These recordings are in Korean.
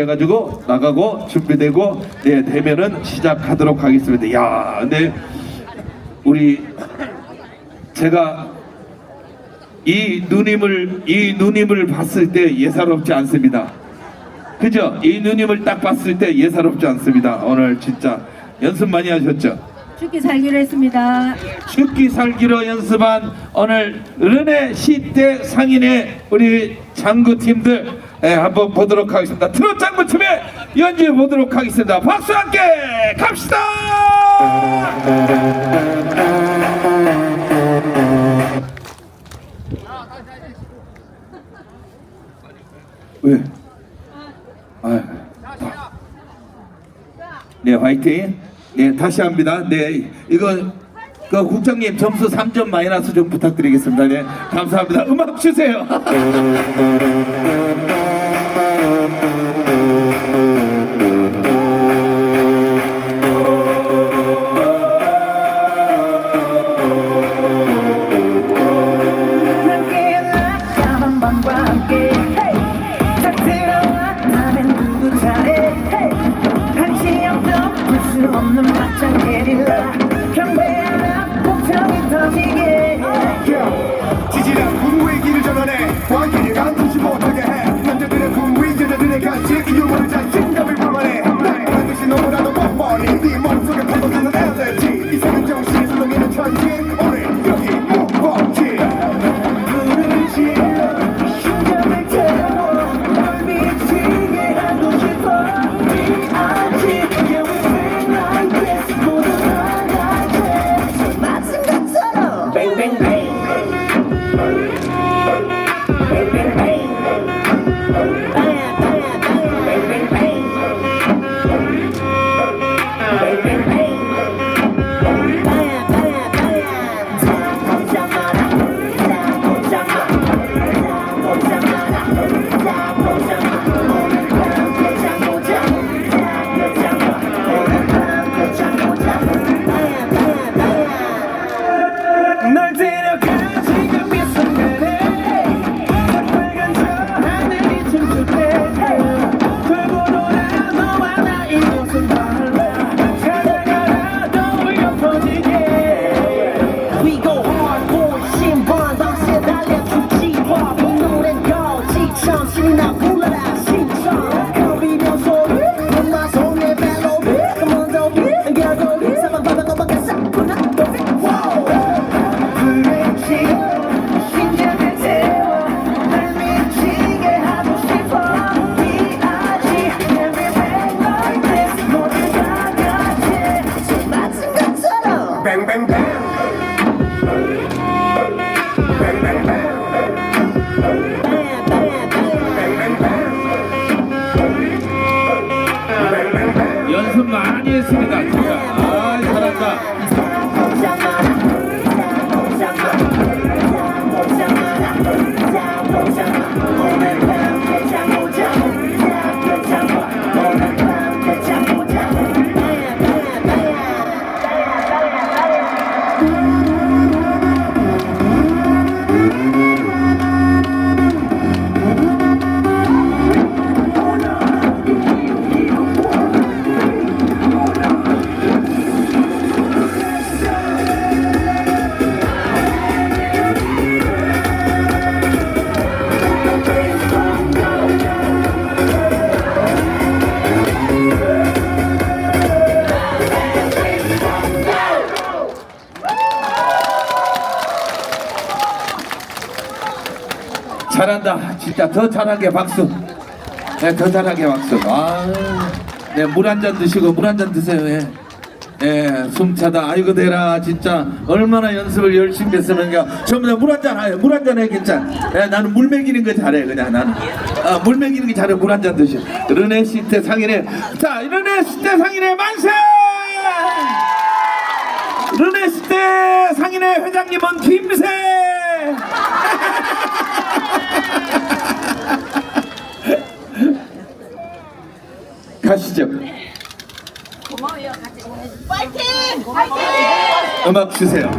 해가지고 나가고 준비되고 네 되면은 시작하도록 하겠습니다. 야, 근데 우리 제가 이 누님을 이 누님을 봤을 때 예사롭지 않습니다. 그죠? 이 누님을 딱 봤을 때 예사롭지 않습니다. 오늘 진짜 연습 많이 하셨죠? 죽기 살기로 했습니다. 죽기 살기로 연습한 오늘 르네 시대 상인의 우리 장구 팀들 예, 한번 보도록 하겠습니다. 트롯 장구 팀의 연주해 보도록 하겠습니다. 박수 함께 갑시다. 왜? 아, 네, 화이팅. 네, 다시 합니다. 네, 이거 그 국장님 점수 3점 마이너스 좀 부탁드리겠습니다. 네, 감사합니다. 음악 주세요. on the mat and get it right. 진짜 더 잘하게 박수. 네, 더 잘하게 박수. 아, 네, 물 한 잔 드시고 물 한 잔 드세요. 예. 예, 숨 차다. 아이고 대라. 진짜 얼마나 연습을 열심히 했으면요. 전부 다 물 한 잔 하요. 물 한 잔 해 괜찮아. 예, 나는 물 먹이는 거 잘해 그냥 나는. 아, 물 먹이는 거 잘해. 물 한 잔 드셔. 르네 시대 상인의 자, 르네 시대 상인의 만세! 르네 시대 상인의 회장님은 김세! 가시죠. 고마워요. 같이 파이팅! 파이팅! 음악 주세요.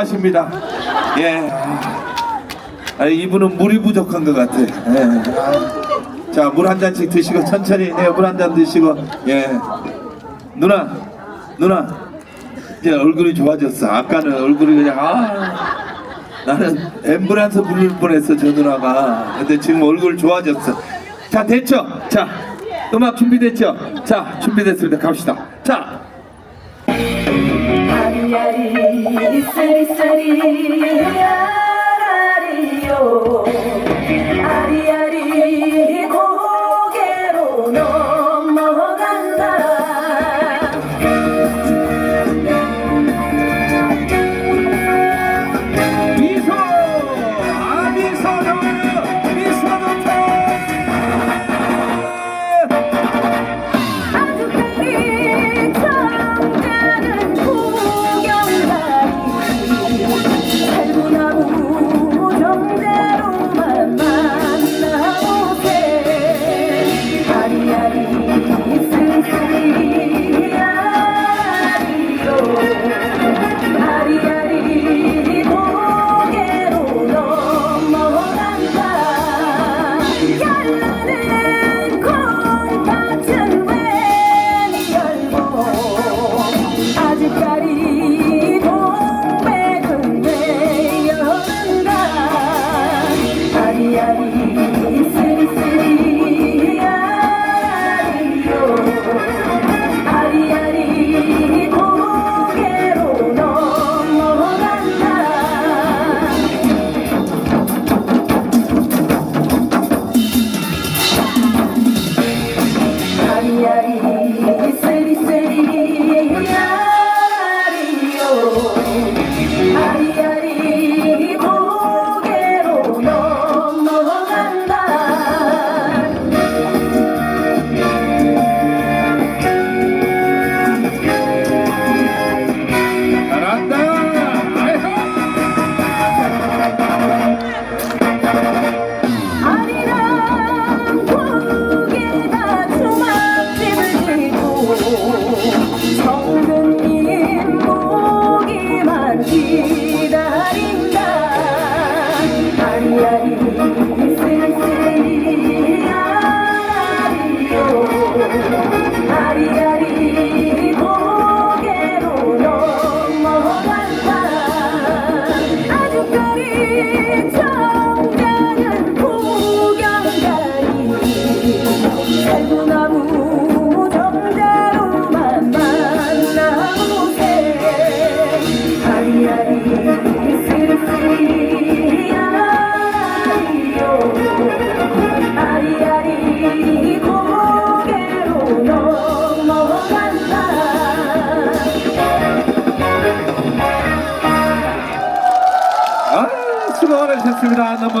마십니다. 예. 아, 이분은 물이 부족한 것 같아. 예. 아. 자, 물 한 잔씩 드시고 천천히 네, 물한 잔 드시고 예. 누나, 누나, 이제 얼굴이 좋아졌어. 아까는 얼굴이 그냥 아. 나는 앰뷸런스 부를 뻔했어 저 누나가. 근데 지금 얼굴 좋아졌어. 자, 됐죠? 자, 음악 준비됐죠? 자, 준비됐습니다. 갑시다. 자. 아리아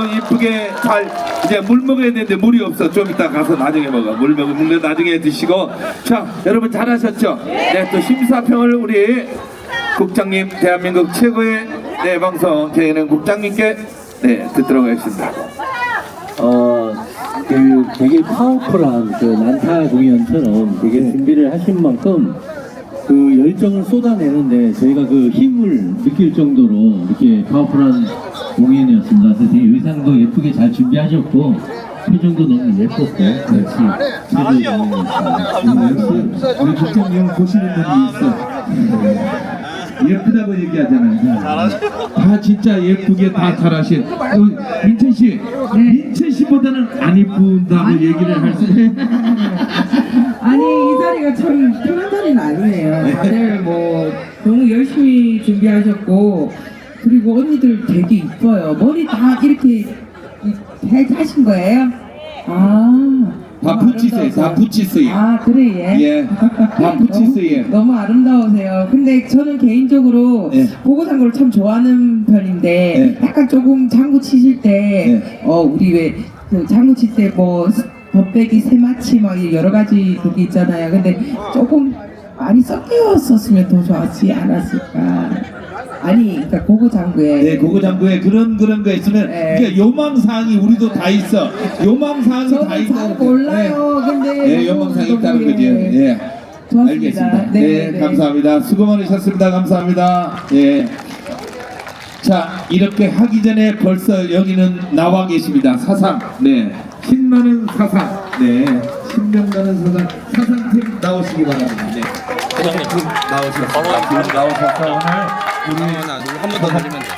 많으셨습니다. 너무 이쁘게 잘 이제 물 먹어야 되는데 물이 없어. 좀 이따 가서 나중에 먹어. 물 먹으면 물을 나중에 드시고. 자, 여러분 잘하셨죠? 네, 또 심사평을 우리 국장님 대한민국 최고의 네 방송 개는 국장님께 네 듣도록 하겠습니다. 어, 그 되게 파워풀한 그 난타 공연처럼 되게 준비를 하신 만큼 그 열정을 쏟아내는데 저희가 그 힘을 느낄 정도로 이렇게 파워풀한 공연이었습니다. 그래서 되게 의상도 예쁘게 잘 준비하셨고 표정도 너무 예뻤고 역시 최고의 공연이었습니다. 우리 국장님 보시는 분이 있어. 예쁘다고 얘기하잖아요. 다 진짜 예쁘게 다 잘하신 그 민채 씨, 민채 씨보다는 안 이쁜다고 얘기를 할 수. 아니 이 자리가 참 편한 자리는 아니에요. 다들 뭐 너무 열심히 준비하셨고 그리고 언니들 되게 이뻐요. 머리 다 이렇게 잘 하신 거예요? 아. 다 붙이세요. 다. 붙이세요. 아 그래 예. 예, 다 붙이세요. 너무, 너무 아름다우세요. 근데 저는 개인적으로 예. 보고 장구를 참 좋아하는 편인데 예. 약간 조금 장구 치실 때 예. 어 우리 왜 그 장구 칠 때뭐 덧배기 세마치 막 여러 가지 그게 있잖아요. 근데 조금 많이 섞였었으면 더 좋았지 않았을까. 아니 그러니까 고구장구에 네, 그 고구장구에 그런 그런 거 있으면 네. 그러니까 요망사항이 우리도 다 네. 있어. 요망사항이 다 저는 있고. 잘 몰라요. 근데 네, 네 요망사항이 있다는 거지. 네. 예. 네. 알겠습니다. 네, 네, 감사합니다. 수고 많으셨습니다. 감사합니다. 예. 자, 이렇게 하기 전에 벌써 여기는 나와 계십니다. 사상. 네. 신나는 사상. 네. 신명가는 사상. 사상팀 나오시기 바랍니다. 네. 사장님, 나오시겠습니다. 나오셔서 오늘 누르거나 누구 한번 더 누르면 돼.